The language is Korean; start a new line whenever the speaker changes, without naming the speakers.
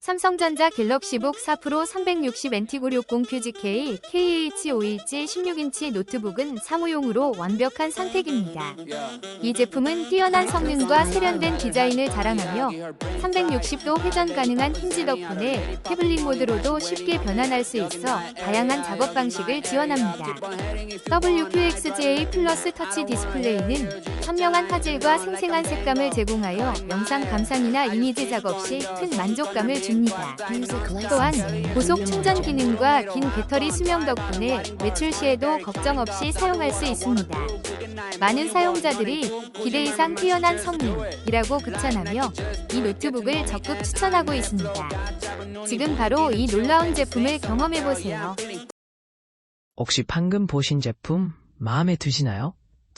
삼성전자 갤럭시북 4 프로 360 NT960 큐즈K KH5일지 16인치 노트북은 사무용으로 완벽한 선택입니다. 이 제품은 뛰어난 성능과 세련된 디자인을 자랑하며 360도 회전 가능한 힌지 덕분에 태블릿 모드로도 쉽게 변환할 수 있어 다양한 작업 방식을 지원합니다. WQXGA 플러스 터치 디스플레이는 선명한 화질과 생생한 색감을 제공하여 영상 감상이나 이미지 작업 시 큰 만족감을 줍니다. 또한 고속 충전 기능과 긴 배터리 수명 덕분에 외출 시에도 걱정 없이 사용할 수 있습니다. 많은 사용자들이 기대 이상 뛰어난 성능이라고 극찬하며 이 노트북을 적극 추천하고 있습니다. 지금 바로 이 놀라운 제품을 경험해보세요.
혹시 방금 보신 제품 마음에 드시나요?